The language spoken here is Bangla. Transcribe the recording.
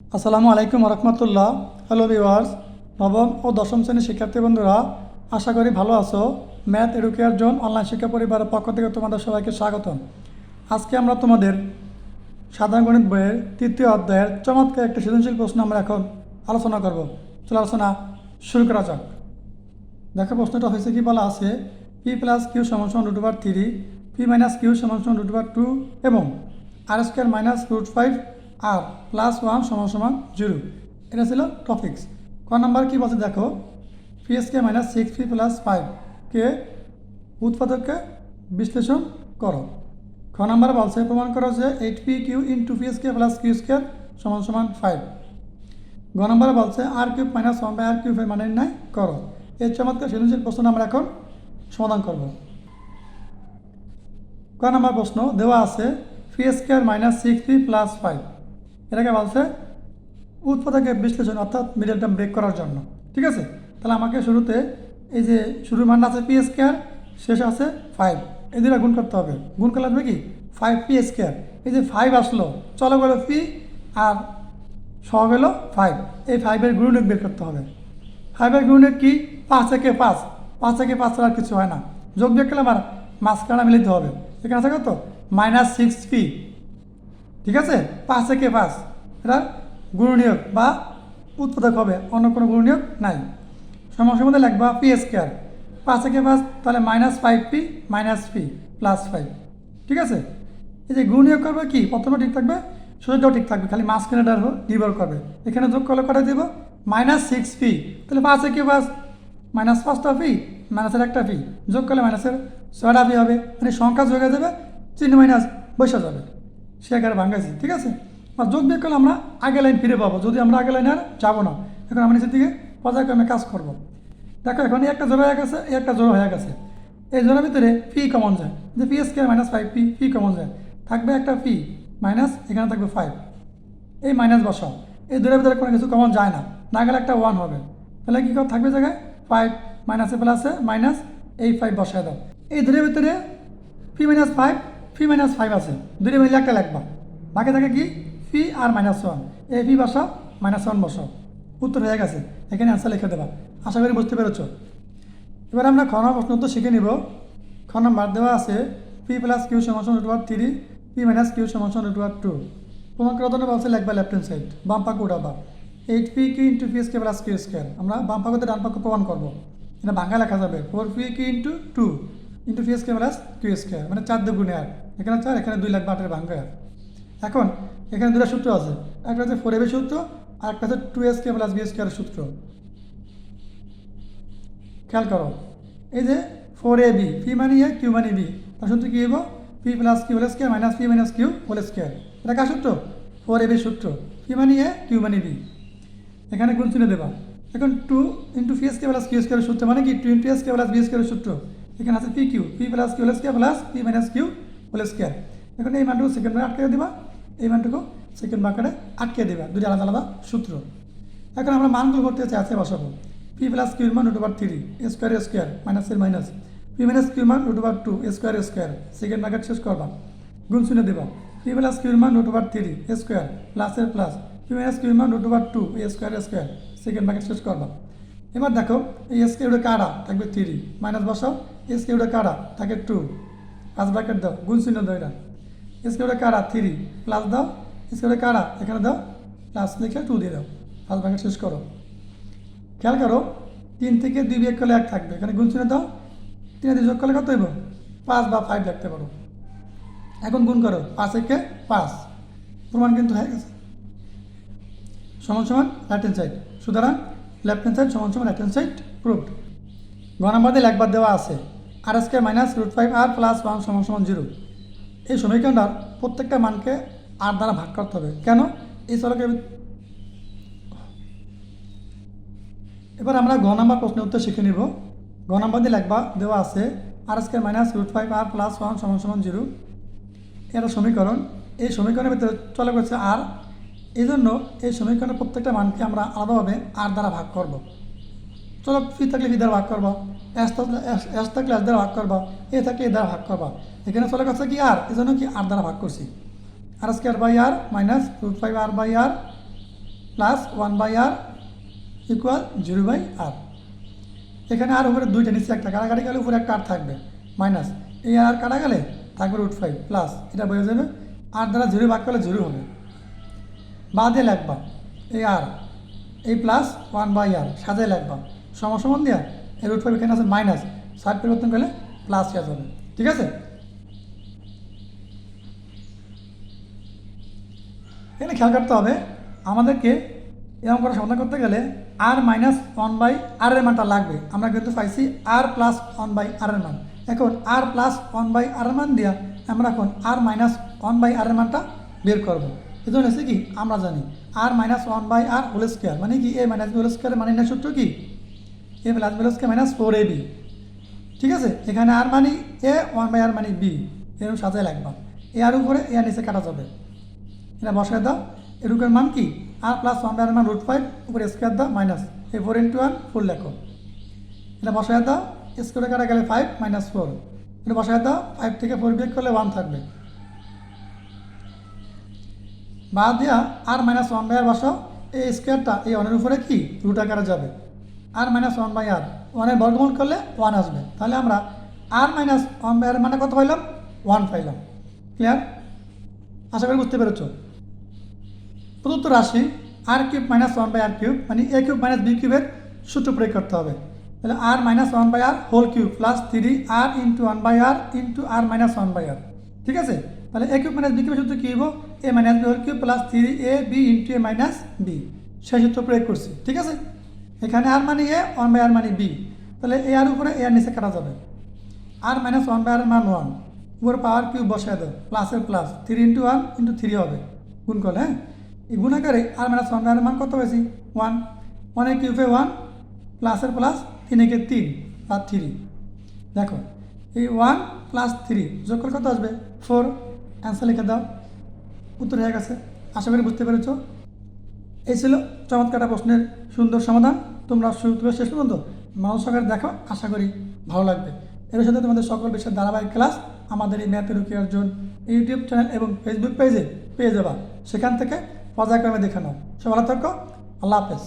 আসসালামু আলাইকুম রহমতুল্লাহ হ্যালো ভিওয়ার্স নবম ও দশম শ্রেণির শিক্ষার্থী বন্ধুরা, আশা করি ভালো আছো। ম্যাথ এডুকেয়ার জোন অনলাইন শিক্ষা পরিবারের পক্ষ থেকে তোমাদের সবাইকে স্বাগতম। আজকে আমরা তোমাদের সাধারণ গণিত বইয়ের তৃতীয় অধ্যায়ের চমৎকার একটি সৃজনশীল প্রশ্ন আমরা এখন আলোচনা করব। চলো আলোচনা শুরু করা যাক। দেখো প্রশ্নটা হয়েছে কি বলা আছে পি প্লাস কিউ সমান সমান root over three P minus Q সমান সমান রুট ওভার টু এবং R square minus root five R plus one সমান সমান জিরো এটা ছিল টপিক্স ক নাম্বার কী বলছে দেখো? P square minus six P plus five কে? উৎপাদককে বিশ্লেষণ করো। খ নাম্বার বলছে, প্রমাণ করো যে eight P Q into P square plus Q square সমান সমান ফাইভ গ নম্বরে বলছে R cube minus one by R cube মানে নাই করো। এর চমৎকার সৃজনশীল প্রশ্ন আমরা এখন সমাধান করব। ক নাম্বার প্রশ্ন দেওয়া আছে P square minus six P plus five এটাকে বলছে, উৎপাদকের বিশ্লেষণ অর্থাৎ মিডল টার্ম ব্রেক করার জন্য। ঠিক আছে? তাহলে আমাকে শুরুতে এই যে শুরুর মান আছে পি স্কোয়ার শেষ আছে ফাইভ এই দুটা গুণ করতে হবে। গুণ করলে আসবে কি? ফাইভ পি স্কোয়ার এই যে ফাইভ আসলো, চলো গেলো পি আর সহ গেল ফাইভ এই ফাইভের গুণক বের করতে হবে। ফাইভের গুণক কি? পাঁচ থেকে পাঁচ। পাঁচ থেকে পাঁচ ছাড়া কিছু হয় না। যোগ বিয়োগ করলে আমার মাঝখানা মিলিতে হবে। এখানে আছে কত? মাইনাস সিক্স পি ঠিক আছে? পাঁচ থেকে পাঁচ। এটা গুণনীয়ক বা উৎপাদক হবে, অন্য কোনো গুণনীয়ক নাই। সমস্যার মধ্যে লিখবা পি স্কোয়ার পাঁচ থেকে পাঁচ, তাহলে minus five P minus P plus five ঠিক আছে? এই যে গুণনীয়ক করবে কি? প্রথমে ঠিক থাকবে সোজাটাও ঠিক থাকবে, খালি মাঝখানেটার উপর নির্ভর করবে। এখানে যোগ করলে কটা দেবো? মাইনাস সিক্স পি তাহলে পাঁচ থেকে পাঁচ মাইনাস পাঁচটা পি মাইনাসের একটা পি যোগ করলে মাইনাসের ছয়টা পি হবে। মানে সংখ্যা যোগ যাবে, চিহ্ন মাইনাস বসে যাবে। সে এগারো ভাঙাইছি ঠিক আছে? আর যোগ বিয়োগ করলে আমরা আগে লাইন ফিরে পাবো। যদি আমরা আগে লাইনে আর যাব না, এখন আমরা নিচের দিকে পর্যায়ক্রমে কাজ করব। দেখো, এখন একটা জোড়া হয়ে গেছে একটা জোড়া হয়ে গেছে। এই জোড়ার ভিতরে ফি কমন যায়। যে P K minus five P P common যায়। থাকবে একটা ফি মাইনাস এখানে থাকবে ফাইভ এই মাইনাস বসাও। এই দুটোর ভিতরে কোনো কিছু কমন যায় না। না গেলে একটা ওয়ান হবে। তাহলে কী থাকবে জায়গায়? ফাইভ মাইনাসে প্লাসে মাইনাস এই ফাইভ বসায় দাও। এই দুটোর ভিতরে P minus five P minus five আছে। দুটো মিলে একটা লাগবা বাকি থাকে কি? ফি আর মাইনাস ওয়ান। এই ফি বসাও মাইনাস ওয়ান বসাও উত্তর হয়ে গেছে। এখানে আনসার লিখে দেবা। আশা করি বুঝতে পেরেছ। এবার আমরা খ নম্বর প্রশ্ন উত্তর শিখে নিব। খ নম্বর দেওয়া আছে, পি প্লাস কিউ সমান root over three, P minus Q সমান রুট ওয়ার টু। প্রমাণ করার বলছে লেখবা লেফট হ্যান্ড সাইড বাম পাকে উঠাবা। Eight P Q into P square plus Q square. আমরা বাম পাকে ডান পাকে প্রমাণ করব। এটা বাংলা লেখা যাবে। Four P Q into two into P square plus Q square. মানে চার দুগুণে আর এখানে চার, এখানে দুই লাগবে আটের ভাঙ্গা এখন এখানে দুটো সূত্র আছে। একটা হচ্ছে ফোর এবি সূত্র আর একটা হচ্ছে two S K plus B স্কোয়ারের সূত্র। খেয়াল করো, এই যে ফোর এ বি পি মানে এ কিউ মানে বি তার সূত্র কী হইব? P plus Q whole square minus P minus Q whole square এটা কার সূত্র? ফোর এ বি সূত্র। পি মানে এ কিউ মানে বি এখানে গুণ চিনে দেবা। এখন two into P S K plus Q স্কোয়ারের সূত্র মানে কি? Two into S K plus B স্কোয়ারের সূত্র। এখানে আছে P Q P plus Q whole square plus P minus Q whole square এখন এই মানটুকু সেকেন্ড ভাগে আটকে দেবা, এই মানটুকু সেকেন্ড ভাগে আটকে দেবা। দুটি আলাদা আলাদা সূত্র। এখন আমরা মানগুলো করতে চাই, আছে বসাবো। পি প্লাস কিউর মান root over three square square মাইনাসের মাইনাস পি মাইনাস কিউর মান root over two square square second bracket শেষ করবা। গুণ শুনে দেবা। পি প্লাস কিউর মান রুট ওভার থ্রি স্কোয়ার প্লাসের প্লাস পি মাইনাস কিউর মান root over two square square second bracket শেষ করবা। এবার দেখো, এই এস কিউটা কারা? থাকবে থ্রি মাইনাস বসাও এস কিউটা কারা? থাকে টু পাঁচ ব্র্যাকেট দাও, গুণ শূন্য দাও এটা। কিউটা কারা? থ্রি প্লাস দাও কিউটা কারা? এখানে দাও। প্লাস লিখে টু দিয়ে দাও। পাঁচ ব্র্যাকেট শেষ করো। খেয়াল করো, তিন থেকে দুই বিয়োগ করলে এক থাকবে। এখানে গুণ চিহ্ন দাও। তিন দুই যোগ করলে কত হইব? পাঁচ বা ফাইভ লিখতে পারো। এখন গুণ করো, পাঁচ একে পাঁচ। প্রমাণ কিন্তু হয়ে গেছে। সমান সমান রাইট হ্যান্ড সাইড সুতরাং লেফট হ্যান্ড সাইড সমান সমান রাইট হ্যান্ড সাইড প্রুভড গণবাদে একবার দেওয়া আছে। R K minus root five R plus one সমান সমান জিরো এই সমীকরণটার প্রত্যেকটা মানকে আর দ্বারা ভাগ করতে হবে। কেন? এই চলকে এবার আমরা ঘ নাম্বার প্রশ্নের উত্তর শিখে নিব। ঘ নাম্বার দিয়ে লেখবা, দেওয়া আছে R square minus root five R plus one সমান সমান জিরো এটা সমীকরণ। এই সমীকরণের ভিতরে চলে গেছে আর এই জন্য এই সমীকরণের প্রত্যেকটা মানকে আমরা আলাদাভাবে আর দ্বারা ভাগ করব। চলো ফি থাকলে ফি দ্বারা ভাগ করবা। এস থাকলে এস দ্বারা ভাগ করবা। এ থাকলে এ দ্বারা ভাগ করবা। এখানে চলে গেছে কি আর এই জন্য কি আর দ্বারা ভাগ করছি। R square by R minus root five R by R plus one by R equal zero by R এখানে আর উপরে দুইটা নিচে একটা কাটাকাটি গেলে উপরে একটা আর থাকবে। মাইনাস এই আর কাটা গেলে থাকবে রুট ফাইভ প্লাস এটা বোঝা যাবে? আর দ্বারা জিরো ভাগ করলে জিরো হবে। বাদে লাগবা এই আর এই প্লাস ওয়ান বাই আর সাজায় লাগবা সমান দেওয়া এই রুট ফাইভ এখানে আছে মাইনাস সাইড পরিবর্তন করলে প্লাস হয়ে যাবে ঠিক আছে? এখানে খেয়াল করতে হবে, আমাদেরকে এরকম করে সমাধান করতে গেলে R minus one by R এর মানটা লাগবে। আমরা কিন্তু পাইছি R plus one by R এর মান। এখন R plus one by R এর মান দিয়া আমরা এখন R minus one by R এর মানটা বের করব। এই জন্য হচ্ছে কি? আমরা জানি R minus one by R whole square মানে কি? A minus B whole square মানে সূত্র কি? A plus B square minus four A B ঠিক আছে? এখানে আর মানি এ ওয়ান বাই আর মানি বি এরকম সাজায় লাগবা। এ আর উপরে এ আর নিচে কাটা যাবে। এটা বসায় দাও। এটুকুর মান কি? R plus one by R মান রুট ফাইভ উপরে স্কোয়ার দাও minus A four into one full লেখো। এটা বসায় দাও। স্কোয়ারে কাটা গেলে ফাইভ মাইনাস ফোর এটা বসায় দাও। ফাইভ থেকে ফোর বিয়োগ করলে ওয়ান থাকবে। বাদ দিয়া R minus one by R বসাও। এই স্কোয়ারটা এই ওয়ানের উপরে কি? রুট আকারে যাবে। R minus one by R ওয়ানের বর্গমূল করলে ওয়ান আসবে। তাহলে আমরা R minus one by R মানে কত পাইলাম? ওয়ান পাইলাম। ক্লিয়ার আশা করি বুঝতে পেরেছ। প্রদত্ত রাশি R cube minus one by R cube মানে এ কিউব মাইনাস বি কিউবের সূত্র প্রয়োগ করতে হবে। তাহলে R minus one by R whole cube plus three R into one by R into R minus one by R ঠিক আছে? তাহলে এ কিউব মাইনাস বি কিউবের সূত্র কী হব A minus B whole cube plus three A B into A minus B সেই সূত্র প্রয়োগ করছি। ঠিক আছে? এখানে আর মানে এ ওয়ান বাই আর মানে বি তাহলে এ আর উপরে এ আর নিচে কাটা যাবে। R minus one by R মান ওয়ান উপর পাওয়ার কিউব বসায় দাও। প্লাসের plus three into one into three হবে। গুণ করলে হ্যাঁ? এই গুণাকারে R minus one by R মান কত হয়েছে? ওয়ান ওয়ানের কিউবে ওয়ান প্লাসের প্লাস তিন একে তিন আর থ্রি দেখো, এই ওয়ান প্লাস থ্রি যোগ করে কত আসবে? ফোর অ্যান্সার লিখে দাও। উত্তর হয়ে গেছে। আশা করি বুঝতে পেরেছ। এই ছিল চমৎকার একটা প্রশ্নের সুন্দর সমাধান। তোমরা শুরু থেকে শেষ পর্যন্ত মানুষ সকালে দেখো, আশা করি ভালো লাগবে। এর সাথে তোমাদের সকল বিশ্বের ধারাবাহিক ক্লাস আমাদের এই ম্যাথের রুকি অর্জুন ইউটিউব চ্যানেল এবং ফেসবুক পেজে পেয়ে যাবা। সেখান থেকে পর্যায়ক্রমে দেখে নাও। থাকো, আল্লাহ হাফেজ।